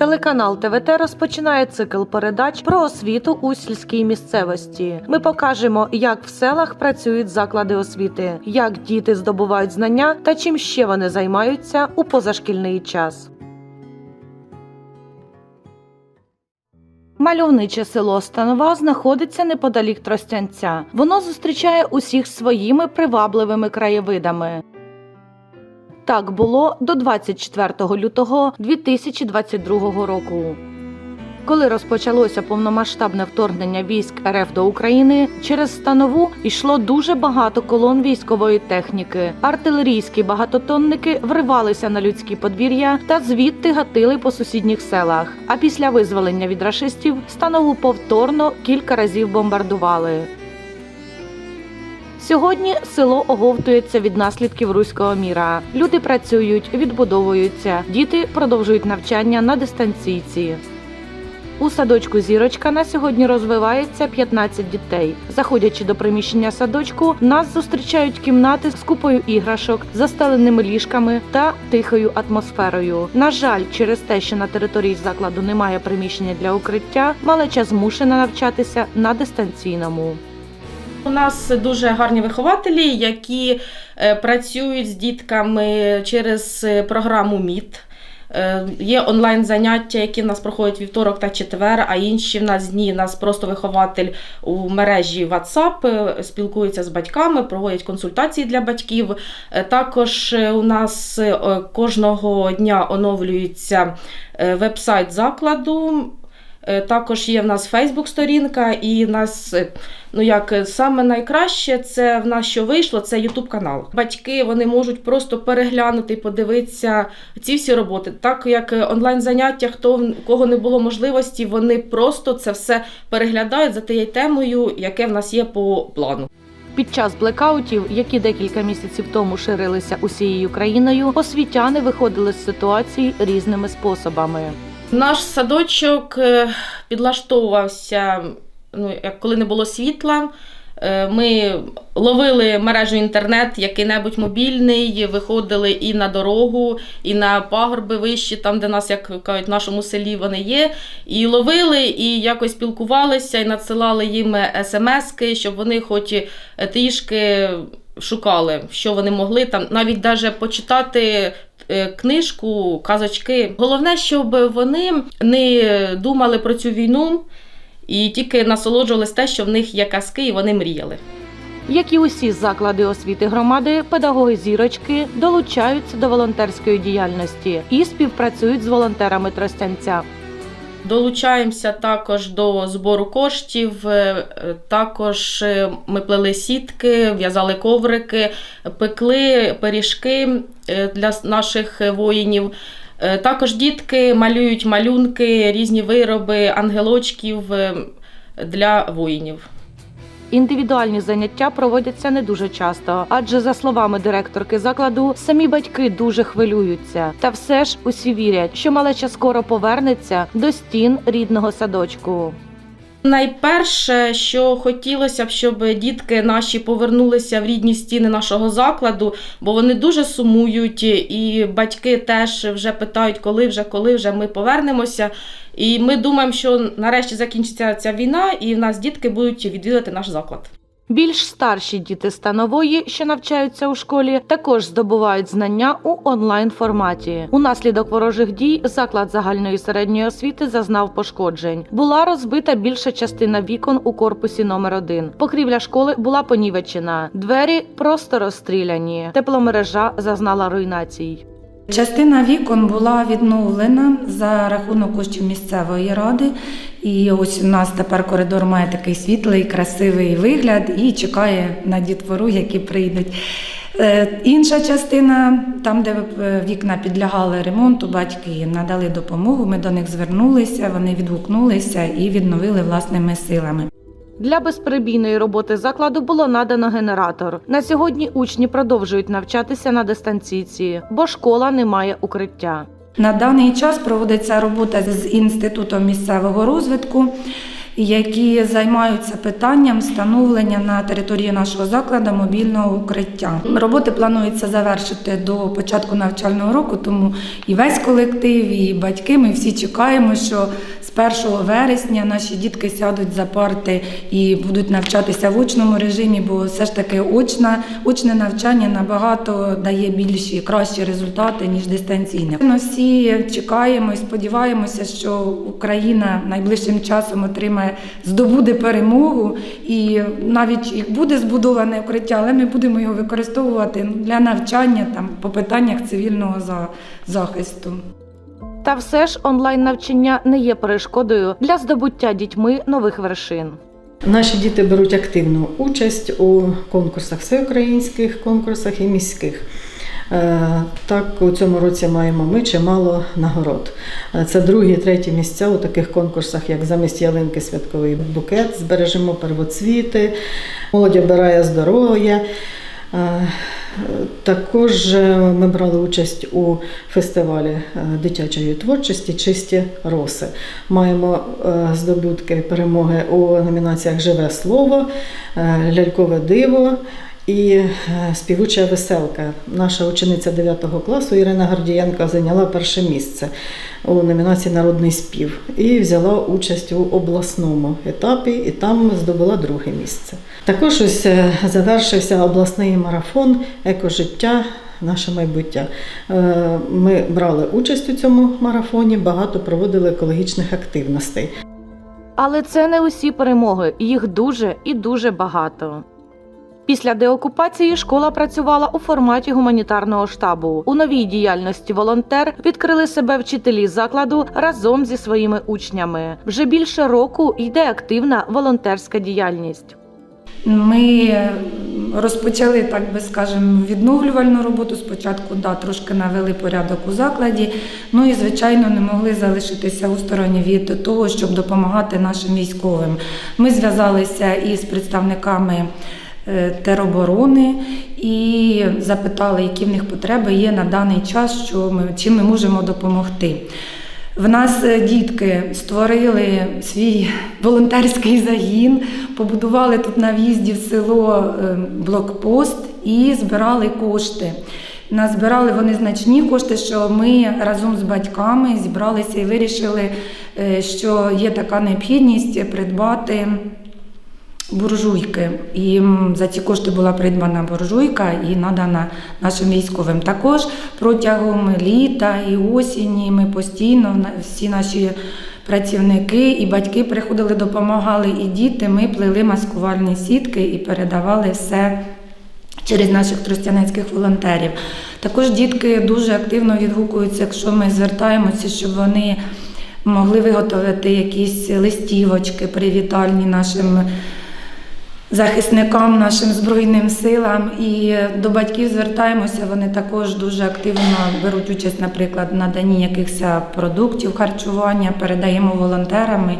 Телеканал ТВТ розпочинає цикл передач про освіту у сільській місцевості. Ми покажемо, як в селах працюють заклади освіти, як діти здобувають знання та чим ще вони займаються у позашкільний час. Мальовниче село Станова знаходиться неподалік Тростянця. Воно зустрічає усіх своїми привабливими краєвидами. Так було до 24 лютого 2022 року. Коли розпочалося повномасштабне вторгнення військ РФ до України, через станову йшло дуже багато колон військової техніки. Артилерійські багатотонники вривалися на людські подвір'я та звідти гатили по сусідніх селах. А після визволення від рашистів станову повторно кілька разів бомбардували. Сьогодні село оговтується від наслідків руського міра. Люди працюють, відбудовуються, діти продовжують навчання на дистанційці. У садочку зірочка на сьогодні розвивається 15 дітей. Заходячи до приміщення садочку, нас зустрічають кімнати з купою іграшок, застеленими ліжками та тихою атмосферою. На жаль, через те, що на території закладу немає приміщення для укриття, малеча змушена навчатися на дистанційному. У нас дуже гарні вихователі, які е, працюють з дітками через е, програму МІТ. Е, Є онлайн заняття, які в нас проходять вівторок та четвер, а інші в нас дні. Нас просто вихователь у мережі WhatsApp спілкується з батьками, проводять консультації для батьків. Також у нас кожного дня оновлюється веб-сайт закладу. Е, Також є в нас Фейсбук-сторінка, і нас е, ну як е, саме найкраще це в нас що вийшло, це Ютуб канал. Батьки вони можуть просто переглянути подивитися ці всі роботи. Так як онлайн заняття, хто в кого не було можливості, вони просто це все переглядають за тією темою, яке в нас є по плану. Під час блекаутів, які декілька місяців тому ширилися усією країною, освітяни виходили з ситуації різними способами. Наш садочок е, підлаштовувався, ну, коли не було світла. Е, Ми ловили мережу інтернет, який-небудь мобільний, виходили і на дорогу, і на пагорби вищі, там, де нас, як кажуть, в нашому селі вони є. І ловили, і якось спілкувалися, і надсилали їм смски, щоб вони хоч трішки шукали, що вони могли там, навіть даже почитати е, книжку, казочки. Головне, щоб вони не думали про цю війну і тільки насолоджувалися те, що в них є казки, і вони мріяли. Як і усі заклади освіти громади, педагоги зірочки долучаються до волонтерської діяльності і співпрацюють з волонтерами Тростянця. Долучаємося також до збору коштів. е, Також е, ми плели сітки, в'язали коврики, пекли пиріжки е, для наших воїнів. Також дітки малюють малюнки, різні вироби, ангелочків для воїнів. Індивідуальні заняття проводяться не дуже часто, адже за словами директорки закладу, самі батьки дуже хвилюються. Та все ж усі вірять, що малеча скоро повернеться до стін рідного садочку. Найперше, що хотілося б, щоб дітки наші повернулися в рідні стіни нашого закладу, бо вони дуже сумують, і батьки теж вже питають, коли вже, коли вже ми повернемося. І ми думаємо, що нарешті закінчиться ця війна, і в нас дітки будуть відвідати наш заклад. Більш старші діти станової, що навчаються у школі, також здобувають знання у онлайн форматі. Унаслідок ворожих дій заклад загальної середньої освіти зазнав пошкоджень. Була розбита більша частина вікон у корпусі номер 1 Покрівля школи була понівечена, двері просто розстріляні. Тепломережа зазнала руйнацій. Частина вікон була відновлена за рахунок коштів місцевої ради. І ось у нас тепер коридор має такий світлий, красивий вигляд і чекає на дітвору, які прийдуть. Е, Інша частина, там, де е, вікна підлягали ремонту, батьки їм надали допомогу. Ми до них звернулися, вони відгукнулися і відновили власними силами. Для безперебійної роботи закладу було надано генератор. На сьогодні учні продовжують навчатися на дистанційці, бо школа не має укриття. На даний час проводиться робота з інститутом місцевого розвитку. Які займаються питанням встановлення на території нашого закладу мобільного укриття. Роботи планується завершити до початку навчального року, тому і весь колектив, і батьки. Ми всі чекаємо, що з 1 вересня наші дітки сядуть за парти і будуть навчатися в очному режимі, бо все ж таки очна, очне навчання набагато дає більші кращі результати ніж дистанційне. Ми всі чекаємо і сподіваємося, що Україна найближчим часом отримає здобуде перемогу, і навіть як буде збудоване укриття, але ми будемо його використовувати для навчання там по питаннях цивільного за- захисту. Та все ж онлайн навчання не є перешкодою для здобуття дітьми нових вершин. Наші діти беруть активну участь у конкурсах, всеукраїнських конкурсах і міських. Е, Так, у цьому році маємо ми чимало нагород. Е, Це другі, треті місця у таких конкурсах, як замість ялинки святковий букет, збережемо первоцвіти, молодь обирає здоров'я. Е, Також ми брали участь у фестивалі дитячої творчості Чисті роси. Маємо здобутки перемоги у номінаціях Живе слово, Лялькове диво і е, співуча веселка. Наша учениця 9 класу Ірина Гордієнко зайняла перше місце у номінації Народний спів і взяла участь у обласному етапі, і там здобула друге місце. Також ось е, завершився обласний марафон Екожиття. Наше майбуття. Е, Ми брали участь у цьому марафоні, багато проводили екологічних активностей. Але це не усі перемоги, їх дуже і дуже багато. Після деокупації школа працювала у форматі гуманітарного штабу. У новій діяльності волонтер відкрили себе вчителі закладу разом зі своїми учнями. Вже більше року йде активна волонтерська діяльність. Ми розпочали, так би скажемо, відновлювальну роботу. Спочатку да, трошки навели порядок у закладі. Ну і, звичайно, не могли залишитися у стороні від того, щоб допомагати нашим військовим. Ми зв'язалися із представниками тероборони і запитали, які в них потреби є на даний час, що ми, чим ми можемо допомогти. В нас е, дітки створили свій волонтерський загін, побудували тут на в'їзді в село е, блокпост і збирали кошти. Назбирали вони значні кошти, що ми разом з батьками зібралися і вирішили, е, що є така необхідність придбати буржуйки. І за ці кошти була придбана буржуйка і надана нашим військовим. Також протягом літа і осені ми постійно всі наші працівники і батьки приходили, допомагали, і діти. Ми плели маскувальні сітки і передавали все. Через наших тростянецьких волонтерів. Також дітки дуже активно відгукуються, якщо ми звертаємося, щоб вони могли виготовити якісь листівочки привітальні нашим захисникам, нашим збройним силам. І до батьків звертаємося. Вони також дуже активно беруть участь, наприклад, в наданні якихось продуктів харчування, передаємо волонтерами.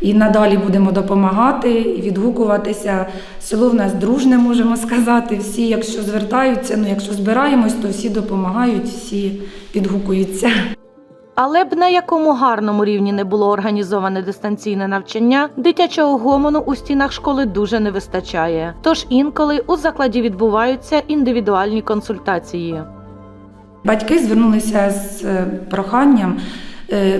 І надалі будемо допомагати і відгукуватися. Село в нас дружне, можемо сказати. Всі, якщо звертаються, ну якщо збираємось, то всі допомагають, всі відгукуються. Але б на якому гарному рівні не було організоване дистанційне навчання, дитячого гомону у стінах школи дуже не вистачає. Тож інколи у закладі відбуваються індивідуальні консультації. Батьки звернулися з е, проханням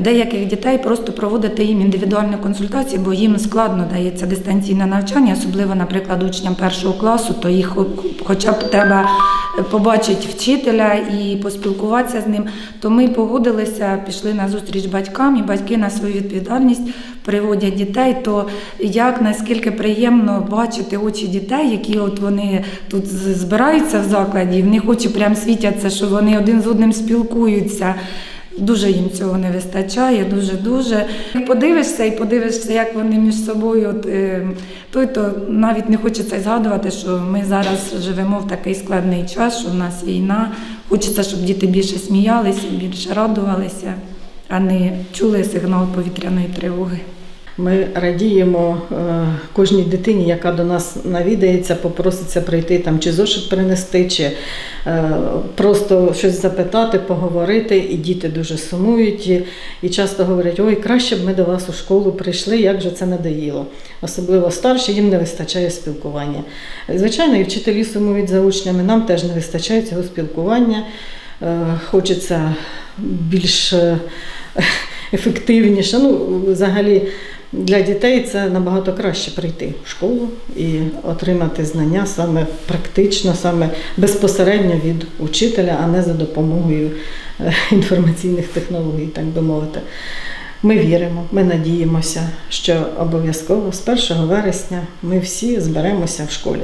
деяких дітей просто проводити їм індивідуальні консультації, бо їм складно дається дистанційне навчання, особливо, наприклад, учням першого класу, то їх хоча б треба е, побачити вчителя і поспілкуватися з ним. То ми погодилися, пішли на зустріч батькам, і батьки на свою відповідальність приводять дітей. То як наскільки приємно бачити очі дітей, які от вони тут збираються в закладі, в них очі прям світяться, що вони один з одним спілкуються. Дуже їм цього не вистачає, дуже дуже. Подивишся і подивишся, як вони між собою. От, е, то навіть не хочеться згадувати, що ми зараз живемо в такий складний час, що в нас війна. Хочеться, щоб діти більше сміялися, більше радувалися, а не чули сигнал повітряної тривоги. Ми радіємо е, кожній дитині, яка до нас навідається, попроситься прийти там чи зошит принести, чи е, просто щось запитати, поговорити. І діти дуже сумують і, часто говорять: ой, краще б ми до вас у школу прийшли, як же це надоїло. Особливо старші, їм не вистачає спілкування. Звичайно, і вчителі сумують за учнями, нам теж не вистачає цього спілкування. Е, Хочеться більш ефективніше. Ну, взагалі, для дітей це набагато краще прийти в школу і отримати знання саме практично, саме безпосередньо від учителя, а не за допомогою е, інформаційних технологій, так би мовити. Ми віримо, ми надіємося, що обов'язково з 1 вересня ми всі зберемося в школі,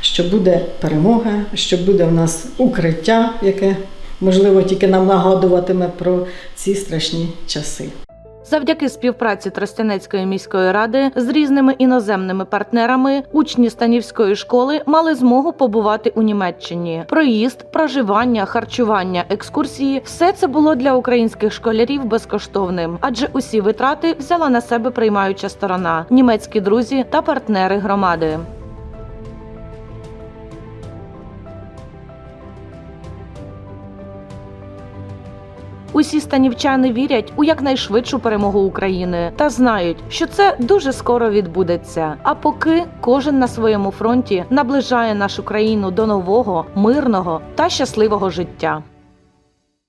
що буде перемога, що буде в нас укриття, яке можливо тільки нам нагадуватиме про ці страшні часи. Завдяки співпраці Тростянецької міської ради з різними іноземними партнерами учні станівської школи мали змогу побувати у Німеччині. Проїзд, проживання, харчування, екскурсії все це було для українських школярів безкоштовним, адже усі витрати взяла на себе приймаюча сторона німецькі друзі та партнери громади. Усі станівчани вірять у якнайшвидшу перемогу України та знають, що це дуже скоро відбудеться. А поки кожен на своєму фронті наближає нашу країну до нового, мирного та щасливого життя.